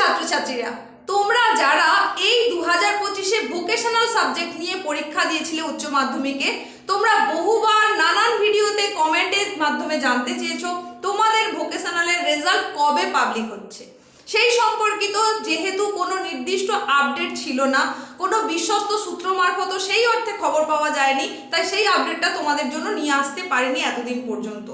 ছাত্রছাত্রীরা। তোমরা যারা এই দু হাজার পঁচিশে ভোকেশনাল সাবজেক্ট নিয়ে পরীক্ষা দিয়েছিলে উচ্চ মাধ্যমিকে, তোমরা বহুবার নানান ভিডিওতে কমেন্টের মাধ্যমে জানতে চেয়েছো তোমাদের ভোকেশনালের রেজাল্ট কবে পাবলিক হচ্ছে। সেই সম্পর্কিত যেহেতু কোনো নির্দিষ্ট আপডেট ছিল না, কোনো বিশ্বস্ত সূত্র মারফত সেই অর্থে খবর পাওয়া যায়নি, তাই সেই আপডেটটা তোমাদের জন্য নিয়ে আসতে পারিনি এতদিন পর্যন্ত।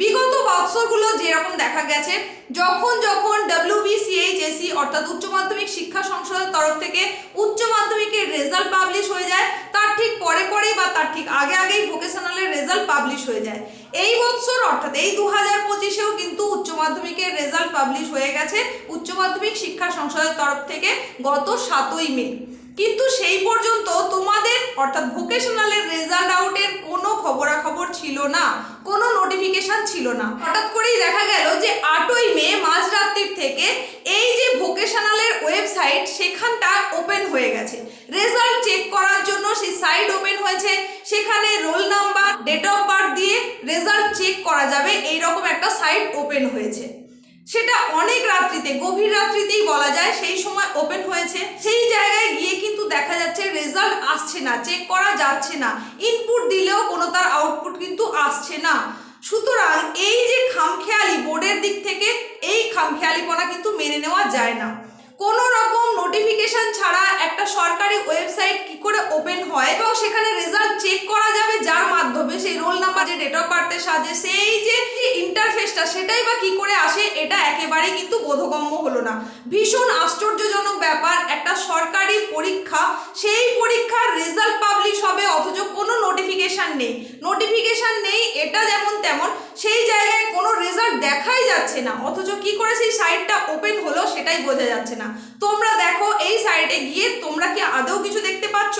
বিগত বৎসরগুলো যেরকম দেখা গেছে, যখন যখন ডাব্লিউবিসিএইচএসি অর্থাৎ উচ্চ মাধ্যমিক শিক্ষা সংসদের তরফ থেকে উচ্চ মাধ্যমিকের রেজাল্ট পাবলিশ হয়ে যায় তার ঠিক পরে পরেই বা তার ঠিক আগে আগেই ভোকেশনালের রেজাল্ট পাবলিশ হয়ে যায়। এই বছর অর্থাৎ এই দু হাজার পঁচিশেও কিন্তু উচ্চ মাধ্যমিকের রেজাল্ট পাবলিশ হয়ে গেছে উচ্চ মাধ্যমিক শিক্ষা সংসদের তরফ থেকে গত সাতই মে। কিন্তু সেই পর্যন্ত তোমাদের অর্থাৎ ভোকেশনালের রেজাল্ট আউটের কোনো খবরাখবর ছিল না, কোনো নোটিফিকেশন ছিল না। হঠাৎ করেই দেখা গেল যে আটই মে মাঝরাত্রির থেকে এই যে ভোকেশনালের ওয়েবসাইট সেখানটা ওপেন হয়ে গেছে রেজাল্ট চেক করার জন্য সেই সাইট ওপেন হয়েছে সেখানে roll number date of birth দিয়ে রেজাল্ট চেক করা যাবে এই রকম একটা সাইট ওপেন হয়েছে। সেটা অনেক রাত্রিতে, গভীর রাত্রিতেই বলা যায়, সেই সময় ওপেন হয়েছে। সেই জায়গায় গিয়ে কিন্তু দেখা যাচ্ছে রেজাল্ট আসছে না চেক করা যাচ্ছে না। ইনপুট দিলেও কোনো তার আউটপুট কিন্তু আসছে না। সুতরাং এই যে খামখেয়ালি বোর্ডের দিক থেকে এই খামখেয়ালিপনা কিন্তু মেনে নেওয়া যায় না। কোনো রকম নোটিফিকেশন ছাড়া একটা সরকারি ওয়েবসাইট কি করে ওপেন হয়, এবং সেখানে রেজাল্ট চেক করা যাবে যার মাধ্যমে সেই রোল নাম্বার যে ডেট অফ বার্থের সাহায্যে সেই যে ইন্টারফেসটা সেটাই বা কি করে আসে, এটা একেবারেই কিন্তু বোধগম্য হলো না। ভীষণ আশ্চর্যজনক ব্যাপার, একটা সরকারি পরীক্ষা, সেই পরীক্ষার রেজাল্ট পাবলিশ হবে, অথচ কোনো নোটিফিকেশন নেই। নোটিফিকেশন নেই, এটা যেমন তেমন, সেই জায়গায় কোনো রেজাল্ট দেখাই যাচ্ছে না। অথচ কি করে সেই সাইটটা ওপেন হলো, সেটাই বোঝা যাচ্ছে না। তোমরা দেখো, এই সাইটে গিয়ে তোমরা কি আদৌ কিছু দেখতে পাচ্ছ?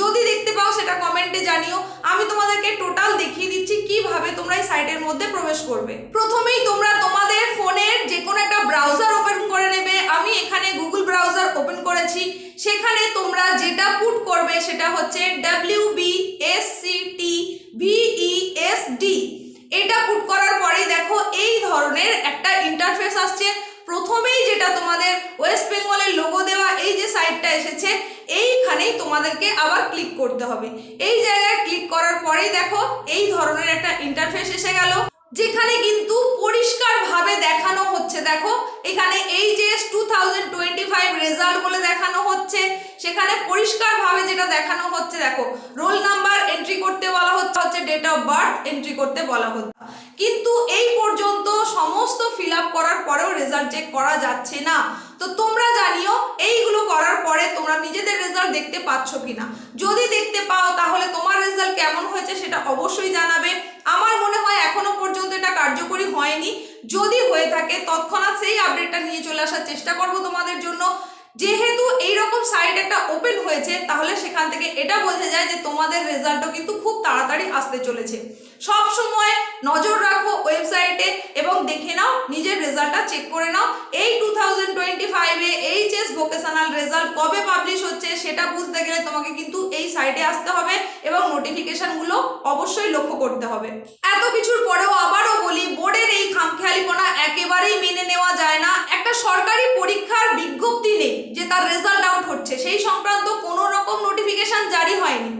যদি দেখতে পাও, সেটা কমেন্টে জানিও আমি তোমাদেরকে টোটাল দেখিয়ে দিচ্ছি কীভাবে তোমরা এই সাইটের মধ্যে প্রবেশ করবে। প্রথমেই তোমরা তোমাদের ফোনের যে কোনো একটা ব্রাউজার ওপেন করে নেবে। আমি এখানে গুগল ব্রাউজার ওপেন করেছি। সেখানে তোমরা যেটা পুট করবে সেটা হচ্ছে W B S C T V E S D এটা পুট করার পরেই দেখো এই ধরনের একটা ইন্টারফেস আসছে। প্রথমেই যেটা তোমাদের ওয়েস্ট বেঙ্গলের লোগো দেওয়া, এই যে সাইটটা এসেছে, এইখানেই তোমাদেরকে আবার ক্লিক করতে হবে। এই জায়গায় ক্লিক করার পরেই দেখো এই ধরনের একটা ইন্টারফেস এসে গেল। যেখানে কিন্তু পরিষ্কারভাবে দেখানো হচ্ছে, দেখো, এখানে এই যে two thousand twenty five result বলে দেখানো হচ্ছে, সেখানে পরিষ্কারভাবে যেটা দেখানো হচ্ছে, দেখো রোল নাম্বার এন্ট্রি করতে বলা হচ্ছে হচ্ছে ডেট অফ বার্থ এন্ট্রি করতে বলা হচ্ছে। কিন্তু এই পর্যন্ত সমস্ত ফিল আপ করার পরেও রেজাল্ট চেক করা যাচ্ছে না। তো তোমরা জানিও, এইগুলো করার পরে তোমরা নিজেদের রেজাল্ট দেখতে পাচ্ছ কিনা? যদি দেখতে পাও, তাহলে তোমার রেজাল্ট কেমন হয়েছে সেটা অবশ্যই জানাবে। আমার মনে হয় এখনও পর্যন্ত এটা কার্যকরী হয়নি যদি হয়ে থাকে, তৎক্ষণাৎ সেই আপডেটটা নিয়ে চলে আসার চেষ্টা করব তোমাদের জন্য। যেহেতু এইরকম সাইট একটা ওপেন হয়েছে, তাহলে সেখান থেকে এটা বোঝা যায় যে তোমাদের রেজাল্টও কিন্তু খুব তাড়াতাড়ি আসতে চলেছে। সব সময় নজর রাখো ওয়েবসাইটে এবং দেখে নাও, নিজের রেজাল্টটা চেক করে নাও। এই টু থাউজেন্ড টোয়েন্টি ফাইভে এইচএস ভোকেশনাল রেজাল্ট কবে পাবলিশ হচ্ছে, সেটা বুঝতে গেলে তোমাকে কিন্তু এই সাইটে আসতে হবে এবং নোটিফিকেশনগুলো অবশ্যই লক্ষ্য করতে হবে। এত কিছুর পরেও আবারও বলি বোর্ডের এই খামখেয়ালিপনা একেবারেই মেনে নেওয়া যায় না একটা সরকারি পরীক্ষার বিজ্ঞপ্তি নেই যে তার রেজাল্ট আউট হচ্ছে। সেই সংক্রান্ত কোনো রকম নোটিফিকেশন জারি হয়নি।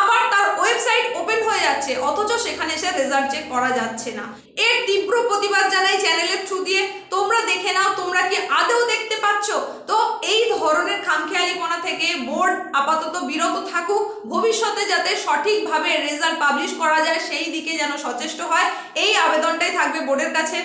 আবার তার ওয়েবসাইট ওপেন হয়ে যাচ্ছে, অথচ সেখানে এসে রেজাল্ট চেক করা যাচ্ছে না। এর তীব্র প্রতিবাদ জানাই চ্যানেলের থ্রু দিয়ে। তোমরা দেখে নাও, তোমরা কি আদৌ দেখতে পাচ্ছ? তো এই ধরনের খামখেয়ালিপনা থেকে বোর্ড আপাতত বিরত থাকুক। ভবিষ্যতে যাতে সঠিকভাবে রেজাল্ট পাবলিশ করা যায়, সেই দিকে যেন সচেষ্ট হয়। এই আবেদনটাই থাকবে বোর্ডের কাছে।